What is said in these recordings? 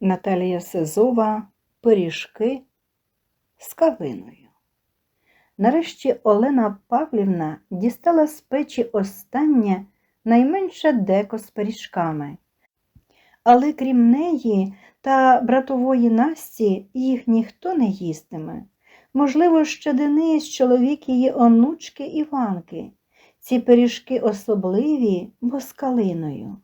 Наталія Сизова Пиріжки з калиною. Нарешті Олена Павлівна дістала з печі останнє найменше деко з пиріжками. Але крім неї та братової Насті їх ніхто не їстиме. Можливо, ще Денис, чоловік її онучки Іванки. Ці пиріжки особливі, бо з калиною.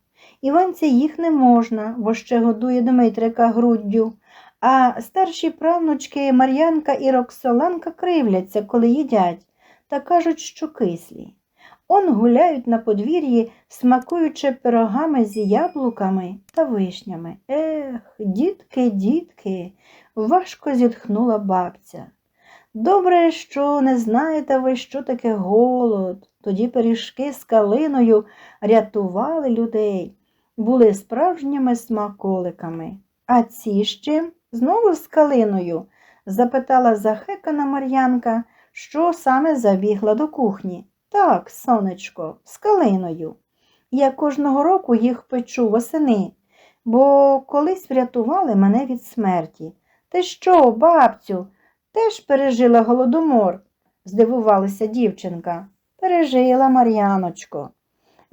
Іванці їх не можна, бо ще годує Дмитрика груддю, а старші правнучки Мар'янка і Роксоланка кривляться, коли їдять, та кажуть, що кислі. Он гуляють на подвір'ї, смакуючи пирогами з яблуками та вишнями. Ех, дітки, дітки, важко зітхнула бабця. Добре, що не знаєте ви, що таке голод. Тоді пиріжки з калиною рятували людей, були справжніми смаколиками. А ці з чим? Знову з калиною? запитала захекана Мар'янка, що саме забігла до кухні. Так, сонечко, з калиною. Я кожного року їх печу восени, бо колись врятували мене від смерті. Ти що, бабцю, теж пережила голодомор? здивувалася дівчинка. Пережила, Мар'яночко.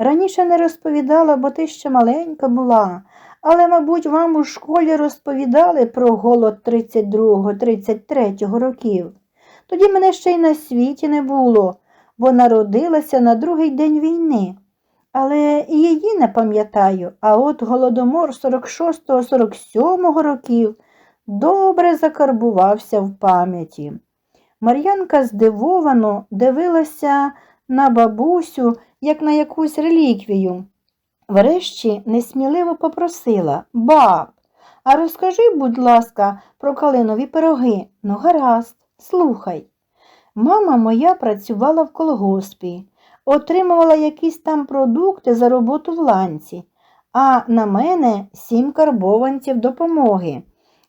Раніше не розповідала, бо ти ще маленька була, але, мабуть, вам у школі розповідали про голод 32-33 років. Тоді мене ще й на світі не було, бо народилася на другий день війни. Але її не пам'ятаю, а от голодомор 46-47 років добре закарбувався в пам'яті. Мар'янка здивовано дивилася на бабусю, як на якусь реліквію. Врешті несміливо попросила Баб, а розкажи, будь ласка, про калинові пироги. Ну, гаразд, слухай. Мама моя працювала в колгоспі, отримувала якісь там продукти за роботу в ланці, а на мене сім карбованців допомоги.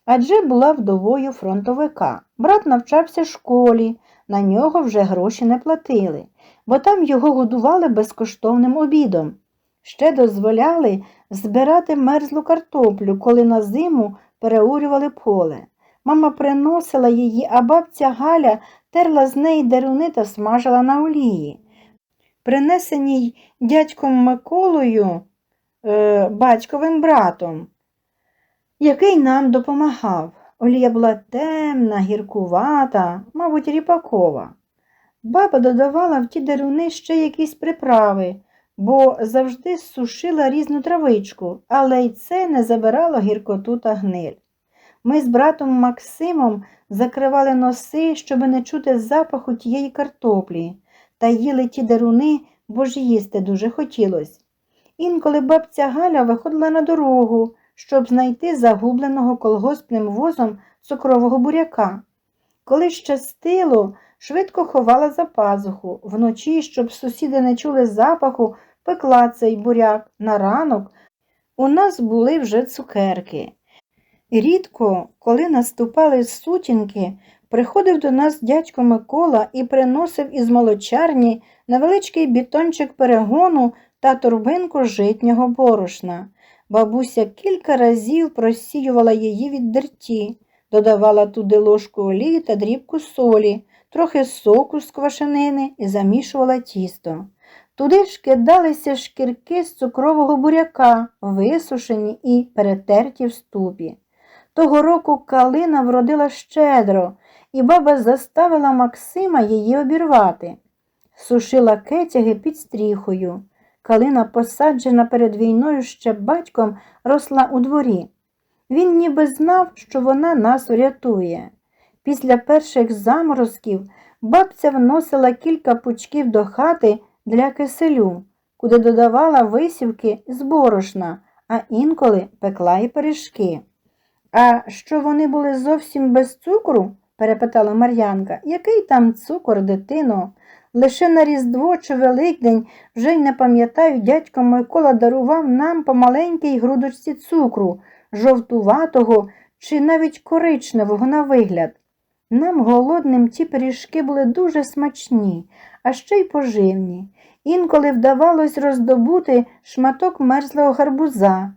Адже була вдовою фронтовика. Брат навчався в школі, на нього вже гроші не платили, бо там його годували безкоштовним обідом. Ще дозволяли збирати мерзлу картоплю, коли на зиму переурювали поле. Мама приносила її, а бабця Галя терла з неї деруни та смажила на олії. Принесеній дядьком Миколою, е, батьковим братом, який нам допомагав. Олія була темна, гіркувата, мабуть, ріпакова. Баба додавала в ті деруни ще якісь приправи, бо завжди сушила різну травичку, але й це не забирало гіркоту та гниль. Ми з братом Максимом закривали носи, щоб не чути запаху тієї картоплі, та їли ті деруни, бо ж їсти дуже хотілось. Інколи бабця Галя виходила на дорогу, щоб знайти загубленого колгоспним возом цукрового буряка. Коли щастило, швидко ховала за пазуху, вночі, щоб сусіди не чули запаху, пекла цей буряк. На ранок у нас були вже цукерки. Рідко, коли наступали сутінки, приходив до нас дядько Микола і приносив із молочарні невеличкий бітончик перегону та торбинку житнього борошна. Бабуся кілька разів просіювала її від дерті, додавала туди ложку олії та дрібку солі, трохи соку з квашенини і замішувала тісто. Туди ж кидалися шкірки з цукрового буряка, висушені і перетерті в ступі. Того року калина вродила щедро, і баба заставила Максима її обірвати. Сушила кетяги під стріхою. Калина, посаджена перед війною ще батьком, росла у дворі. Він ніби знав, що вона нас урятує. Після перших заморозків бабця вносила кілька пучків до хати для киселю, куди додавала висівки з борошна, а інколи пекла і пиріжки. А що вони були зовсім без цукру? перепитала Мар'янка. Який там цукор, дитино? Лише на Різдво чи Великдень, вже й не пам'ятаю, дядько Микола дарував нам по маленькій грудочці цукру, жовтуватого чи навіть коричневого на вигляд. Нам голодним ті пиріжки були дуже смачні, а ще й поживні. Інколи вдавалось роздобути шматок мерзлого гарбуза.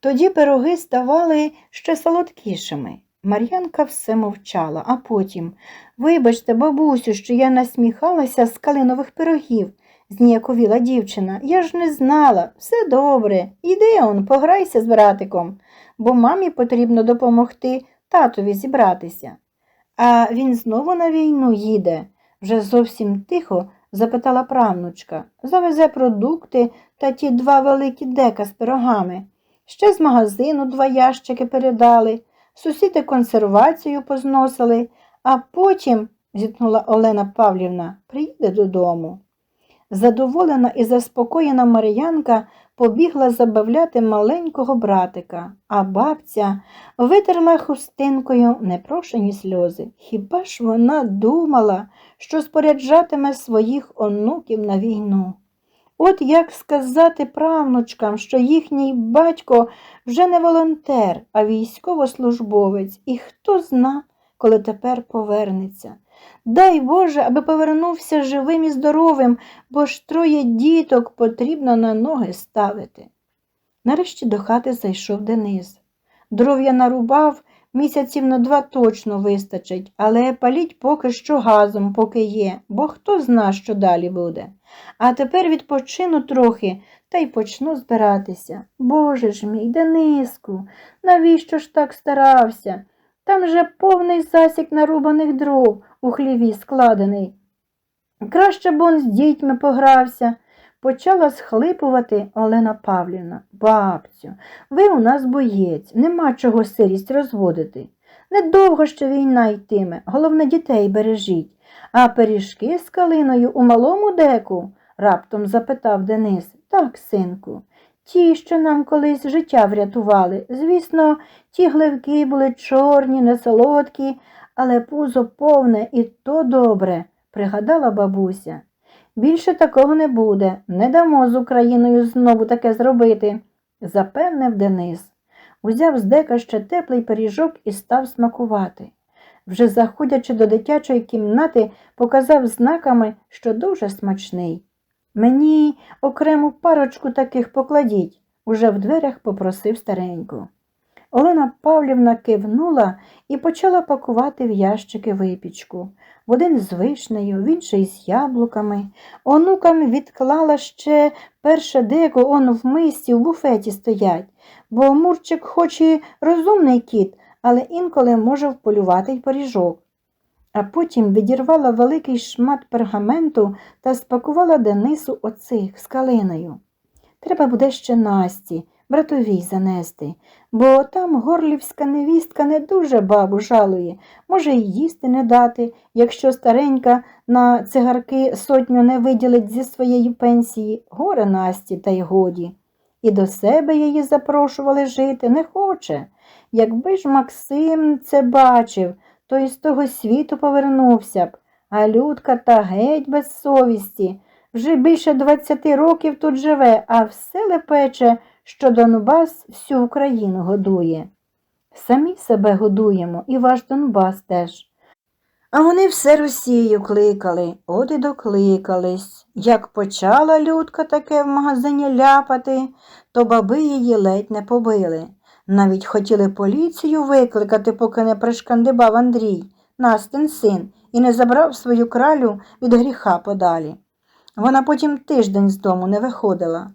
Тоді пироги ставали ще солодкішими. Мар'янка все мовчала, а потім Вибачте, бабусю, що я насміхалася з калинових пирогів, зніяковіла дівчина. Я ж не знала. Все добре. Іди он, пограйся з братиком, бо мамі потрібно допомогти татові зібратися. А він знову на війну їде, вже зовсім тихо запитала правнучка. Завезе продукти та ті два великі дека з пирогами. Ще з магазину два ящики передали, сусіди консервацію позносили, а потім, зітхнула Олена Павлівна, приїде додому. Задоволена і заспокоєна Мар'янка побігла забавляти маленького братика, а бабця витерла хустинкою непрошені сльози. Хіба ж вона думала, що споряджатиме своїх онуків на війну? От як сказати правнучкам, що їхній батько вже не волонтер, а військовослужбовець, і хто зна, коли тепер повернеться. Дай Боже, аби повернувся живим і здоровим, бо ж троє діток потрібно на ноги ставити. Нарешті до хати зайшов Денис. Дров я нарубав, місяців на два точно вистачить, але паліть поки що газом, поки є, бо хто зна, що далі буде. А тепер відпочину трохи та й почну збиратися. Боже ж мій, Дениску, навіщо ж так старався? Там же повний засік нарубаних дров у хліві складений. Краще б он з дітьми погрався, почала схлипувати Олена Павлівна. Бабцю, ви у нас боєць, нема чого сирість розводити. Недовго ще війна йтиме, головне дітей бережіть. А пиріжки з калиною у малому деку? раптом запитав Денис. Так, синку. Ті, що нам колись життя врятували. Звісно, ті гливки були чорні, несолодкі, але пузо повне і то добре, пригадала бабуся. Більше такого не буде, не дамо з Україною знову таке зробити, запевнив Денис. Узяв з дека ще теплий пиріжок і став смакувати. Вже заходячи до дитячої кімнати, показав знаками, що дуже смачний. Мені окрему парочку таких покладіть, уже в дверях попросив стареньку. Олена Павлівна кивнула і почала пакувати в ящики випічку. В один з вишнею, в інший з яблуками. Онукам відклала ще перше деко он в мисці в буфеті стоять, бо Мурчик хоч і розумний кіт, але інколи може вполювати й поріжок. А потім відірвала великий шмат пергаменту та спакувала Денису оцих з калиною. Треба буде ще Насті, братовій занести, бо там горлівська невістка не дуже бабу жалує, може й їсти не дати, якщо старенька на цигарки сотню не виділить зі своєї пенсії, горе Насті, та й годі. І до себе її запрошували жити не хоче. Якби ж Максим це бачив, то із того світу повернувся б, а людка та геть без совісті. Вже більше двадцяти років тут живе, а все лепече, що Донбас всю Україну годує. Самі себе годуємо і ваш Донбас теж. А вони все Росію кликали, от і докликались. Як почала людка таке в магазині ляпати, то баби її ледь не побили. Навіть хотіли поліцію викликати, поки не пришкандибав Андрій, Настин син, і не забрав свою кралю від гріха подалі. Вона потім тиждень з дому не виходила.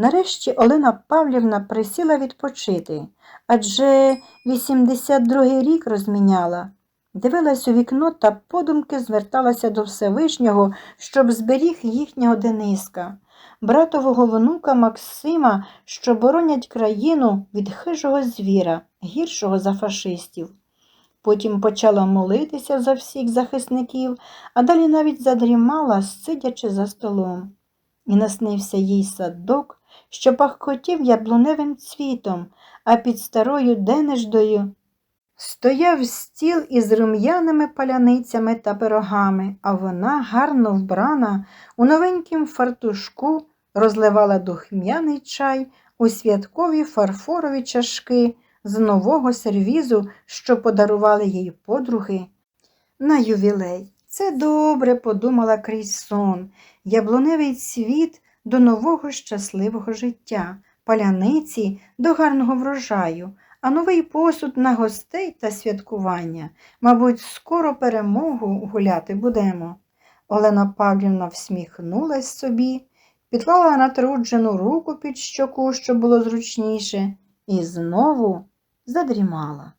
Нарешті Олена Павлівна присіла відпочити, адже 82-й рік розміняла. Дивилась у вікно та подумки зверталася до Всевишнього, щоб зберіг їхнього Дениска, братового внука Максима, що боронять країну від хижого звіра, гіршого за фашистів. Потім почала молитися за всіх захисників, а далі навіть задрімала, сидячи за столом. І наснився їй садок, що пахкотів яблуневим цвітом, а під старою денеждою стояв стіл із рум'яними паляницями та пирогами, а вона, гарно вбрана, у новенькім фартушку розливала духмяний чай у святкові фарфорові чашки з нового сервізу, що подарували їй подруги на ювілей. Це добре, подумала крізь сон, яблуневий цвіт до нового щасливого життя. паляниці до гарного врожаю, а новий посуд на гостей та святкування. Мабуть, скоро перемогу гуляти будемо. Олена Павлівна всміхнулась собі, підклала натруджену руку під щоку, щоб було зручніше, і знову задрімала.